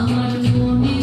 আমার মনে